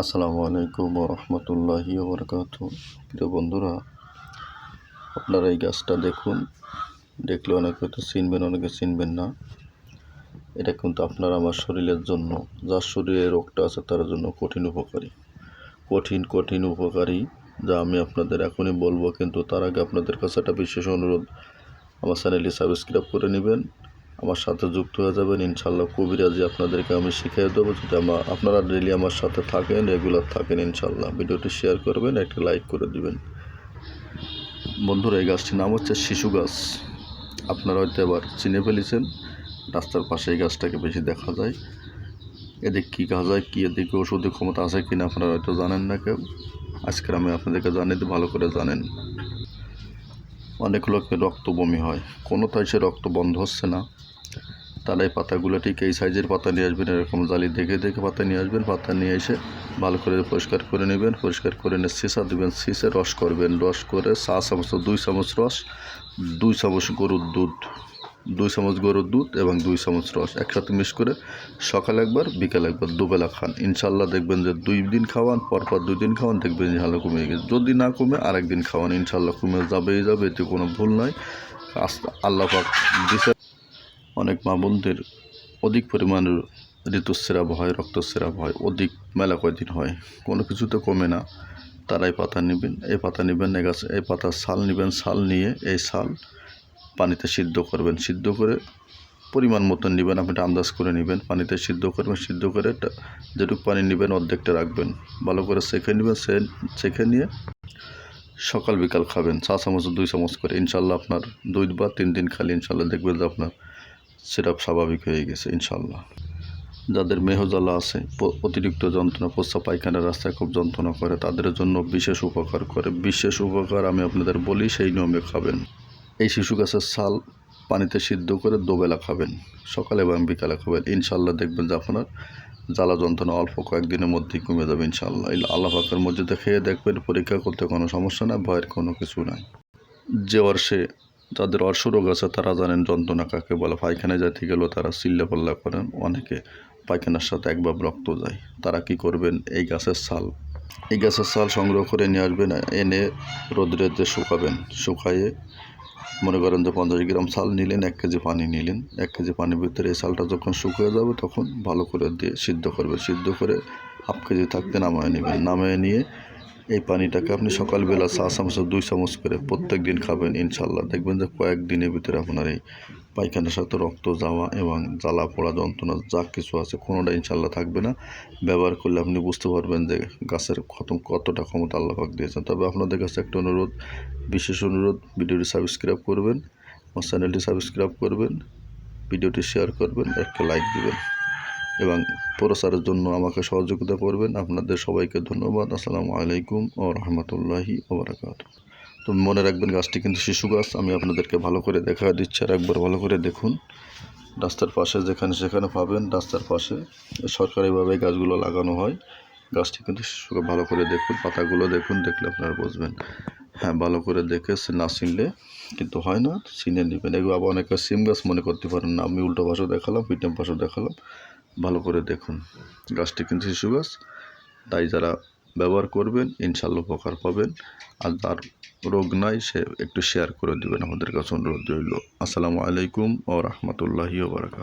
আসসালামু আলাইকুম রহমতুল্লাহি বরকাত প্রিয় বন্ধুরা, আপনারা এই গাছটা দেখুন। দেখলে অনেকে হয়তো চিনবেন, অনেকে চিনবেন না। এটা কিন্তু আপনার আমার শরীরের জন্য, যার শরীরে রোগটা আছে তার জন্য কঠিন উপকারী। কঠিন কঠিন উপকারী যা আমি আপনাদের এখনই বলব, কিন্তু তার আগে আপনাদের কাছে একটা বিশেষ অনুরোধ। আমার চ্যানেলটি সাবস্ক্রাইব করে নেবেন। আমার সাথে যুক্ত হয়ে যাবেন। ইনশাল্লাহ কবিরাজি আপনাদেরকে আমি শিখিয়ে দেবো। যদি আমার আপনারা ডেলি আমার সাথে থাকেন রেগুলার থাকেন ইনশাল্লাহ ভিডিওটি শেয়ার করবেন, একটা লাইক করে দিবেন। বন্ধুরা, এই গাছটির নাম হচ্ছে শিশু গাছ। আপনারা হয়তো এবার চিনে ফেলেছেন, রাস্তার পাশে এই গাছটাকে বেশি দেখা যায়। এদিক কী কাজ হয় কী এদিকে ওষুধের ক্ষমতা আছে কি না আপনারা হয়তো জানেন না কেউ। আজকের আমি আপনাদেরকে জানিয়ে ভালো করে জানেন। অনেক লোকের রক্ত বমি হয়। কোনো তাই সে রক্ত বন্ধ হচ্ছে না। তারা এই পাতাগুলো ঠিক এই সাইজের পাতা নিয়ে আসবেন, এরকম জালি দেখে দেখে পাতা নিয়ে আসবেন, পাতা নিয়ে এসে ভালো করে পরিষ্কার করে নেবেন, পরিষ্কার করে নিয়ে সিসা দেবেন, সিসে রস করবেন, রস করে চা চামচ, দুই চামচ রস, দুই চামচ গরুর দুধ, দুই চামচ গরুর দুধ এবং দুই চামচ রস একসাথে মিক্স করে সকাল একবার, বিকালে একবার, দুবেলা খান। ইনশাল্লাহ দেখবেন যে দুই দিন খাওয়ান, পরপর দুই দিন খাওয়ান, দেখবেন ভালো কমে গেছে। যদি না কমে, আরেকদিন খাওয়ান ইনশাল্লাহ কমে যাবেই যাবে, এতে কোনো ভুল নয় আল্লাহ পাক দিছে। অনেক মা বোনদের অধিক পরিমাণের ঋতুস্রাব হয়, রক্তস্রাব হয়, অধিক মেলা কয়দিন হয়। কোনো কিছুতে কমে না। তারা এই পাতা নেবেন, এই পাতা নেবেন গাছ, এই পাতার ছাল নেবেন ছাল নিয়ে এই ছাল পানিতে সিদ্ধ করবেন। সিদ্ধ করে পরিমাণ মতন নেবেন, আপনি আন্দাজ করে নেবেন। পানিতে সিদ্ধ করবেন, সিদ্ধ করে যেটুকু পানি নেবেন, অর্ধেকটা রাখবেন। ভালো করে সেঁকে নেবেন, সে নিয়ে সকাল বিকাল খাবেন। চা চামচ, দুই চামচ করে। ইনশাল্লাহ আপনার দুই বা তিন দিন খালি, ইনশাল্লাহ দেখবেন যে আপনার সিরাপ স্বাভাবিক হয়ে গেছে ইনশাল্লাহ যাদের মেহজ্বালা আছে অতিরিক্ত যন্ত্রণা প্রস্রাব পায়খানার রাস্তায় খুব যন্ত্রণা করে, তাদের জন্য বিশেষ উপকার করে। বিশেষ উপকার আমি আপনাদের বলি, সেই নিয়মে খাবেন। এই শিশু গাছের ছাল পানিতে সিদ্ধ করে দুবেলা খাবেন। সকালে এবং বিকালে খাবেন। ইনশাল্লাহ দেখবেন যে আপনার জ্বালা যন্ত্রণা অল্প কয়েকদিনের মধ্যেই কমে যাবে ইনশাল্লাহ আল্লাহ পাকের মধ্যে খেয়ে দেখবেন, পরীক্ষা করতে কোনো সমস্যা নাই, ভয়ের কোনো কিছু নাই। যে অর্শে যাদের অর্শ আছে, তারা জানেন যন্ত্রণা কাকে বলে। পায়খানায় যাইতে গেলেও তারা চিল্লা পাল্লা করেন, অনেকে পায়খানার সাথে একবার রক্ত যায়। তারা কি করবেন? এই গাছের ছাল। এই গাছের ছাল সংগ্রহ করে নিয়ে আসবেন, এনে রোদ্রেতে শুকাবেন শুকাইয়ে মনে করেন যে পঞ্চাশ গ্রাম চাল নিলেন, এক কেজি পানি নিলেন। এক কেজি পানির ভিতরে এই চালটা যখন শুকিয়ে যাবে, তখন ভালো করে দিয়ে সিদ্ধ করবে সিদ্ধ করে হাফ কেজি থাকতে নামায় নেবেন। নামায় নিয়ে এই পানিটাকে আপনি সকালবেলা চা চামচ দুই চামচ করে প্রত্যেক দিন খাবেন ইনশাল্লাহ দেখবেন যে কয়েকদিনের ভিতরে আপনার এই পায়খানার সাথে রক্ত যাওয়া এবং জ্বালা পোড়া যন্ত্রণা যা কিছু আছে, কোনোটা ইনশাল্লাহ থাকবে না। ব্যবহার করলে আপনি বুঝতে পারবেন যে গাছের খতম কতটা ক্ষমতা আল্লাপাক দিয়েছেন। তবে আপনাদের কাছে একটা অনুরোধ, বিশেষ অনুরোধ, ভিডিওটি সাবস্ক্রাইব করবেন, আমার চ্যানেলটি সাবস্ক্রাইব করবেন, ভিডিওটি শেয়ার করবেন, একটা লাইক দিবেন। এবং প্রচারের জন্য আমাকে সহযোগিতা করবেন। আপনাদের সবাইকে ধন্যবাদ। আসসালামু আলাইকুম ও রহমতুল্লাহি ওবরাকাত তো মনে রাখবেন, গাছটি কিন্তু শিশু গাছ। আমি আপনাদেরকে ভালো করে দেখা দিচ্ছি। আর একবার ভালো করে দেখুন। রাস্তার পাশে যেখানে সেখানে পাবেন, রাস্তার পাশে সরকারিভাবে গাছগুলো লাগানো হয়। গাছটি কিন্তু শিশুকে ভালো করে দেখুন, পাতাগুলো দেখুন, দেখলে আপনারা বুঝবেন। হ্যাঁ ভালো করে দেখে না চিনলে কিন্তু হয় না। চিনে নেবেন। এগুলো আবার অনেকে সিম গাছ মনে করতে পারেন না। আমি উল্টো পাশে দেখালাম পিটম পাশে দেখালাম। ভালো করে দেখুন। গাছটি কিন্তু শিশু গাছ, তাই যারা ব্যবহার করবেন, ইনশাল্লাহ উপকার পাবেন। আর তার রোগ নাই, সে একটু শেয়ার করে দেবেন। আমাদের কাছে অনুরোধ রইল। আসসালামু আলাইকুম ও রহমতুল্লাহি